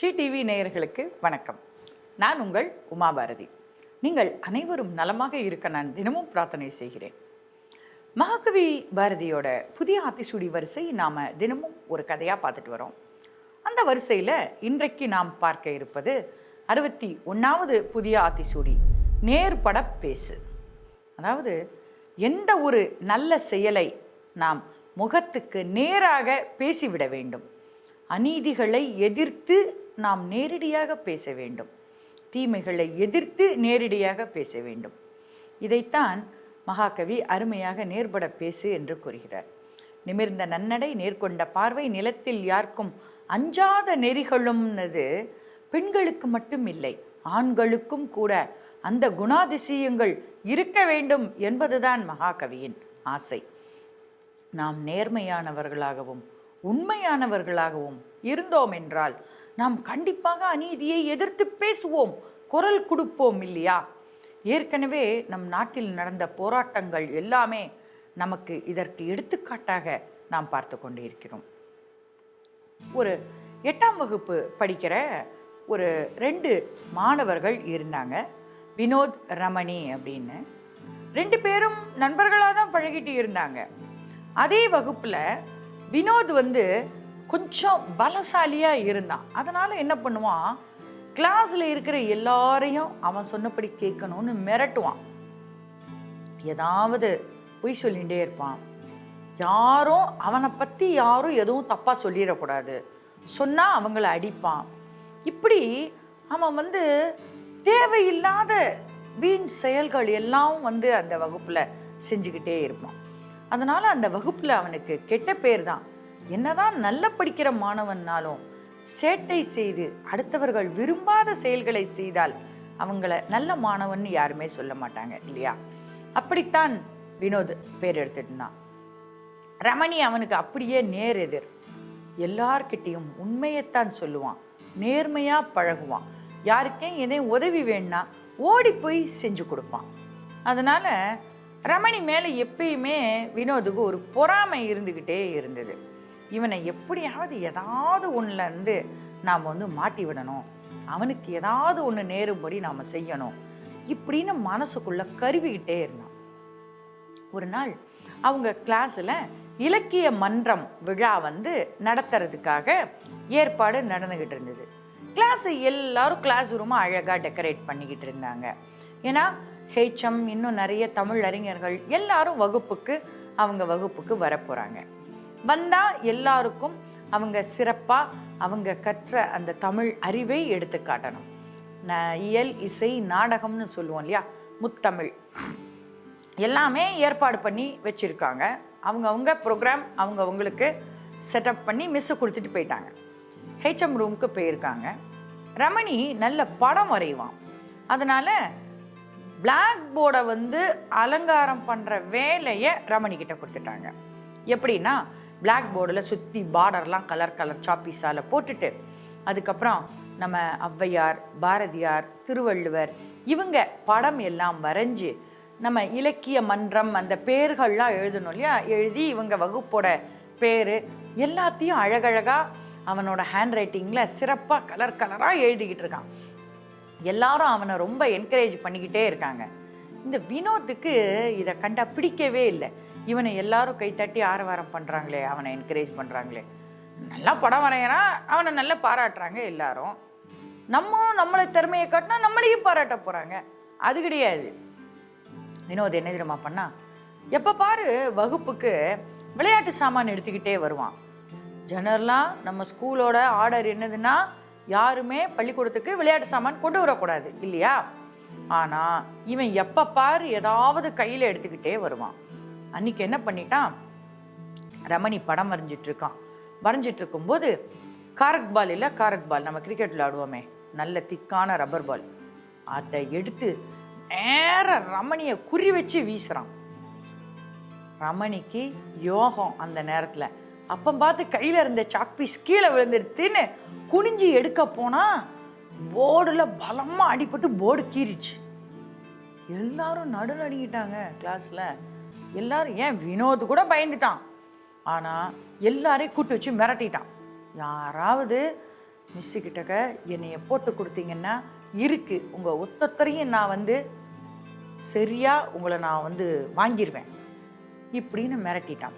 Sri TV நேயர்களுக்கு வணக்கம். நான் உங்கள் உமாபாரதி. நீங்கள் அனைவரும் நலமாக இருக்க நான் தினமும் பிரார்த்தனை செய்கிறேன். மகாகவி பாரதியோட புதிய ஆத்திசூடி வரிசை நாம் தினமும் ஒரு கதையாக பார்த்துட்டு வரோம். அந்த வரிசையில் இன்றைக்கு நாம் பார்க்க இருப்பது அறுபத்தி ஒன்றாவது புதிய ஆத்திசூடி நேர்பட பேசு. அதாவது எந்த ஒரு நல்ல செயலை நாம் முகத்துக்கு நேராக பேசிவிட வேண்டும். அநீதிகளை எதிர்த்து நாம் நேரடியாக பேச வேண்டும். தீமைகளை எதிர்த்து நேரடியாக பேச வேண்டும். இதைத்தான் மகாகவி அருமையாக நேர்பட பேசு என்று கூறுகிறார். நிமிர்ந்த நன்னடை நேர்கொண்ட பார்வை நிலத்தில் யாருக்கும் அஞ்சாத நெறிகளும்னது பெண்களுக்கு மட்டும் இல்லை ஆண்களுக்கும் கூட அந்த குணாதிசயங்கள் இருக்க வேண்டும் என்பதுதான் மகாகவியின் ஆசை. நாம் நேர்மையானவர்களாகவும் உண்மையானவர்களாகவும் இருந்தோம் என்றால் நாம் கண்டிப்பாக அநீதியை எதிர்த்து பேசுவோம் குரல் கொடுப்போம் இல்லையா? ஏற்கனவே நம் நாட்டில் நடந்த போராட்டங்கள் எல்லாமே நமக்கு இதற்கு எடுத்துக்காட்டாக நாம் பார்த்து கொண்டு இருக்கிறோம். ஒரு எட்டாம் வகுப்பு படிக்கிற ஒரு ரெண்டு மாணவர்கள் இருந்தாங்க. வினோத் ரமணி அப்படின்னு. ரெண்டு பேரும் நண்பர்களாக தான் பழகிட்டு இருந்தாங்க. அதே வகுப்பில் வினோத் வந்து கொஞ்சம் பலசாலியாக இருந்தான் அதனால் என்ன பண்ணுவான் கிளாஸில் இருக்கிற எல்லாரையும் அவன் சொன்னபடி கேட்கணும்னு மிரட்டுவான் ஏதாவது பொய் சொல்லிகிட்டே இருப்பான். யாரும் அவனை பற்றி யாரும் எதுவும் தப்பாக சொல்லிடக்கூடாது. சொன்னால் அவங்கள அடிப்பான். இப்படி அவன் வந்து தேவையில்லாத வீண் செயல்கள் எல்லாம் வந்து அந்த வகுப்பில் செஞ்சுக்கிட்டே இருப்பான். அதனால் அந்த வகுப்பில் அவனுக்கு கெட்ட பேர் தான். என்னதான் நல்ல படிக்கிற மாணவன்னாலும் சேட்டை செய்து அடுத்தவர்கள் விரும்பாத செயல்களை செய்தால் அவங்கள நல்ல மாணவன் யாருமே சொல்ல மாட்டாங்க இல்லையா? அப்படித்தான் வினோத் பேர் எடுத்துட்டு ரமணி அவனுக்கு அப்படியே நேர் எதிர். எல்லார்கிட்டையும் உண்மையைத்தான் சொல்லுவான் நேர்மையாக பழகுவான். யாருக்கே எதையும் உதவி வேணும்னா ஓடி போய் செஞ்சு கொடுப்பான். அதனால ரமணி மேலே எப்பயுமே வினோதுக்கு ஒரு பொறாமை இருந்துக்கிட்டே இருந்தது. இவனை எப்படியாவது ஏதாவது ஒன்றுலேருந்து நாம் வந்து மாட்டி விடணும். அவனுக்கு ஏதாவது ஒன்று நேரும்படி நாம் செய்யணும். இப்படின்னு மனசுக்குள்ளே கருவிக்கிட்டே இருந்தான். ஒரு நாள் அவங்க கிளாஸில் இலக்கிய மன்றம் விழா வந்து நடத்துறதுக்காக ஏற்பாடு நடந்துக்கிட்டு இருந்தது. கிளாஸு எல்லாரும் கிளாஸ் ரூமை அழகாக டெக்கரேட் பண்ணிக்கிட்டு இருந்தாங்க. ஏன்னா ஹெச்எம் இன்னும் நிறைய தமிழ் அறிஞர்கள் எல்லாரும் வகுப்புக்கு அவங்க வகுப்புக்கு வரப்போகிறாங்க வந்தால் எல்லாருக்கும் அவங்க சிறப்பாக அவங்க கற்ற அந்த தமிழ் அறிவை எடுத்து காட்டணும். ந- இயல் இசை நாடகம்னு சொல்லுவோம் இல்லையா? முத்தமிழ். எல்லாமே ஏற்பாடு பண்ணி வச்சுருக்காங்க. அவங்கவுங்க ப்ரோக்ராம் அவங்க அவங்களுக்கு செட்டப் பண்ணி மிஸ்ஸு கொடுத்துட்டு போயிட்டாங்க. ஹெச்எம் ரூமுக்கு போயிருக்காங்க. ரமணி நல்ல படம் வரைவான். அதனால் பிளாக் போர்டை வந்து அலங்காரம் பண்ணுற வேலையை ரமணிக்கிட்ட கொடுத்துட்டாங்க. எப்படின்னா பிளாக் போர்டில் சுற்றி பார்டர்லாம் கலர் கலர் சாப்பீஸால் போட்டுட்டு அதுக்கப்புறம் நம்ம ஔவையார் பாரதியார் திருவள்ளுவர் இவங்க படம் எல்லாம் வரைஞ்சு நம்ம இலக்கிய மன்றம் அந்த பேர்கள்லாம் எழுதணும் இல்லையா? எழுதி இவங்க வகுப்போட பேர் எல்லாத்தையும் அழகழகாக அவனோட ஹேண்ட் ரைட்டிங்கில் சிறப்பாக கலர் கலராக எழுதிக்கிட்டு இருக்கான். எல்லாரும் அவனை ரொம்ப என்கரேஜ் பண்ணிக்கிட்டே இருக்காங்க. இந்த வினோத்துக்கு இதை கண்டா பிடிக்கவே இல்லை. இவனை எல்லாரும் கைத்தட்டி ஆரவாரம் பண்ணுறாங்களே அவனை என்கரேஜ் பண்ணுறாங்களே நல்லா படம் வரைகிறான் அவனை நல்லா பாராட்டுறாங்க எல்லாரும். நம்ம நம்மளை திறமையை காட்டினா நம்மளையும் பாராட்ட போகிறாங்க அது கிடையாது. வினோத் என்ன தெரியுமா பண்ணா? எப்போ பாரு வகுப்புக்கு விளையாட்டு சாமான் எடுத்துக்கிட்டே வருவான். ஜெனரலாக நம்ம ஸ்கூலோட ஆர்டர் என்னதுன்னா யாருமே பள்ளிக்கூடத்துக்கு விளையாட்டு சாமான் கொண்டு வரக்கூடாது இல்லையா? ஆனால் இவன் எப்போ பாரு ஏதாவது கையில் எடுத்துக்கிட்டே வருவான். அன்னைக்கு என்ன பண்ணிட்டான்? ரமணி படம் வரைஞ்சிட்டு இருக்கான். வரைஞ்சிட்டு இருக்கும்போது காரக் பால் இல்லை காரக் பால் நம்ம கிரிக்கெட் விளையாடுவோமே. நல்ல திக்கான ரப்பர் பால் அதை எடுத்து நேர ரமணியை குறி வச்சு வீசுறான். ரமணிக்கு யோகம் அந்த நேரத்தில். அப்போ பார்த்து கையில் இருந்த சாக் பீஸ் கீழே விழுந்துருத்துன்னு குனிஞ்சு எடுக்க போனா போர்டில் பலமாக அடிபட்டு போர்டு கீறிச்சு எல்லாரும் நடு நடுங்கிட்டாங்க கிளாஸில் எல்லாரும் ஏன் வினோத் கூட பயந்துட்டான். ஆனால் எல்லாரையும் கூட்டு வச்சு மிரட்டிட்டான். யாராவது மிஸ்ஸு கிட்டக்க என்னைய போட்டு கொடுத்தீங்கன்னா இருக்கு. உங்கள் ஒத்தொத்தரையும் நான் வந்து சரியாக உங்களை நான் வந்து வாங்கிடுவேன் இப்படின்னு மிரட்டிட்டான்.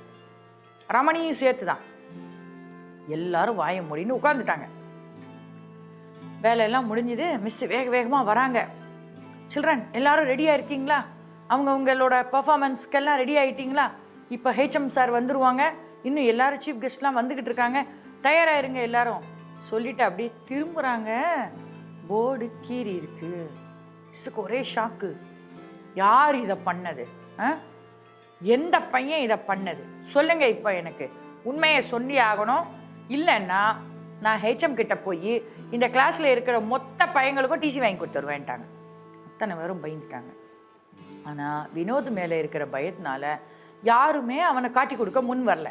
ரமணியும் சேர்த்து தான் எல்லாரும் வாய மொழின்னு உட்காந்துட்டாங்க வேலையெல்லாம் முடிஞ்சுது. மிஸ் வேக வேகமாக வராங்க. சில்ட்ரன் எல்லாரும் ரெடியாக இருக்கீங்களா? அவங்க பர்ஃபாமன்ஸ்க்கெல்லாம் ரெடி ஆகிட்டீங்களா இப்போ ஹெச்எம் சார் வந்துடுவாங்க இன்னும் எல்லாரும் சீஃப் கெஸ்ட்லாம் வந்துக்கிட்டு இருக்காங்க. தயாராகிருங்க எல்லாரும். சொல்லிட்டு அப்படியே திரும்புகிறாங்க போர்டு கீறி இருக்கு. மிஸ்ஸுக்கு ஒரே ஷாக்கு யார் இதை பண்ணது? ஆ? எந்த பையன் இதை பண்ணது? சொல்லுங்க இப்போ எனக்கு. உண்மையை சொல்லி ஆகணும். இல்லைன்னா நான் ஹெச்எம் கிட்ட போய் இந்த கிளாஸில் இருக்கிற மொத்த பையங்களுக்கும் டிசி வாங்கி கொடுத்துருவேன்ட்டாங்க அத்தனை பேரும் பயந்துட்டாங்க. ஆனால் வினோத் மேலே இருக்கிற பயத்தினால யாருமே அவனை காட்டி கொடுக்க முன் வரல.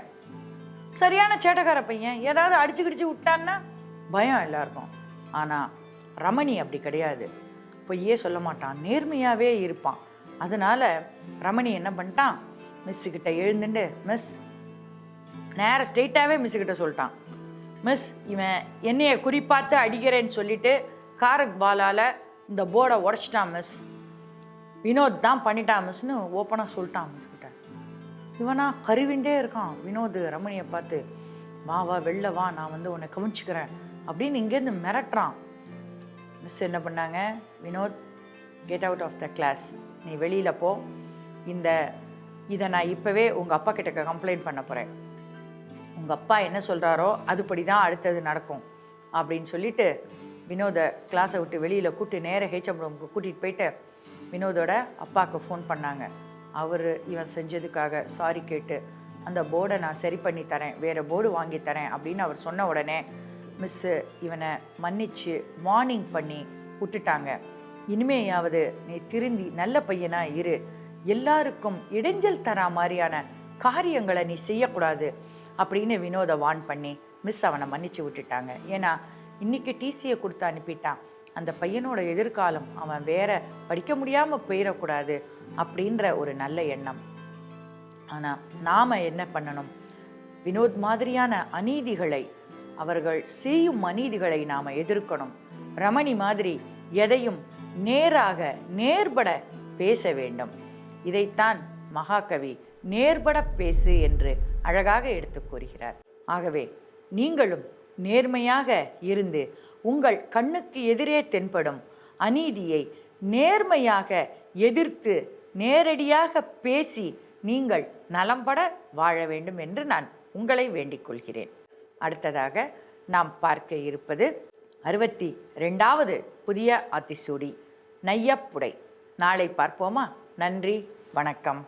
சரியான சேட்டக்கார பையன். ஏதாவது அடிச்சு கிடிச்சு விட்டான்னா பயம் எல்லாருக்கும். ஆனால் ரமணி அப்படி கிடையாது. பொய்யே சொல்ல மாட்டான். நேர்மையாகவே இருப்பான். அதனால ரமணி என்ன பண்ணிட்டான்? மிஸ்ஸுக்கிட்ட எழுந்துட்டு மிஸ் நேர ஸ்ட்ரெயிட்டாகவே மிஸ்ஸுக்கிட்ட கிட்ட சொல்லிட்டான். மிஸ் இவன் என்னைய குறிப்பாத்து அடிக்கிறேன்னு சொல்லிட்டு காரக் பாலால் இந்த போர்டை உடச்சிட்டான் மிஸ். வினோத் தான் பண்ணிட்டான் மிஸ்னு ஓப்பனாக சொல்லிட்டான் மிஸ் கிட்ட. இவனா கருவிண்டே இருக்கான் வினோத் ரமணியை பார்த்து. வா வா வெளில வா நான் வந்து உன்னை கவனிச்சுக்கிறேன் அப்படின்னு இங்கேருந்து மிரட்டுறான். மிஸ் என்ன பண்ணாங்க? Vinod get out of the class நீ வெளியில் போ. இந்த இதை நான் இப்போவே உங்கள் அப்பா கிட்ட கம்ப்ளைண்ட் பண்ண போகிறேன் உங்கள் அப்பா என்ன சொல்கிறாரோ அதுபடி தான் அடுத்தது நடக்கும் அப்படின்னு சொல்லிட்டு வினோதை கிளாஸை விட்டு வெளியில் கூப்பிட்டு நேர ஹெச்எம் ரூமுக்கு கூட்டிகிட்டு போயிட்டு வினோதோட அப்பாவுக்கு ஃபோன் பண்ணாங்க. அவர் இவன் செஞ்சதுக்காக சாரி கேட்டு அந்த போர்டை நான் சரி பண்ணி தரேன் வேறு போர்டு வாங்கி தரேன் அப்படின்னு அவர் சொன்ன உடனே மிஸ்ஸு இவனை மன்னிச்சு வார்னிங் பண்ணி விட்டுட்டாங்க. இனிமேயாவது நீ திருந்தி நல்ல பையனாக இரு. எல்லாருக்கும் இடைஞ்சல் தரா மாதிரியான காரியங்களை நீ செய்யக்கூடாது. அப்படின்னு வினோத வான் பண்ணி மிஸ் அவனை மன்னிச்சு விட்டுட்டாங்க. ஏன்னா இன்னைக்கு டிசியை கொடுத்து அனுப்பிட்டான். அந்த பையனோட எதிர்காலம் அவன் வேற படிக்க முடியாமல் போயிடக்கூடாது அப்படின்ற ஒரு நல்ல எண்ணம். ஆனால் நாம் என்ன பண்ணணும்? வினோத் மாதிரியான அநீதிகளை அவர்கள் செய்யும் அநீதிகளை நாம் எதிர்க்கணும். ரமணி மாதிரி எதையும் நேராக நேர்பட பேச வேண்டும். இதைத்தான் மகாகவி நேர்பட பேசு என்று அழகாக எடுத்துக் கூறுகிறார். ஆகவே நீங்களும் நேர்மையாக இருந்து உங்கள் கண்ணுக்கு எதிரே தென்படும் அநீதியை நேர்மையாக எதிர்த்து நேரடியாக பேசி நீங்கள் நலம்பட வாழ வேண்டும் என்று நான் உங்களை வேண்டிக் கொள்கிறேன். அடுத்ததாக நாம் பார்க்க இருப்பது அறுபத்தி ரெண்டாவது புதிய ஆத்திசூடி நையப்புடை. நாளை பார்ப்போமா? நன்றி வணக்கம்.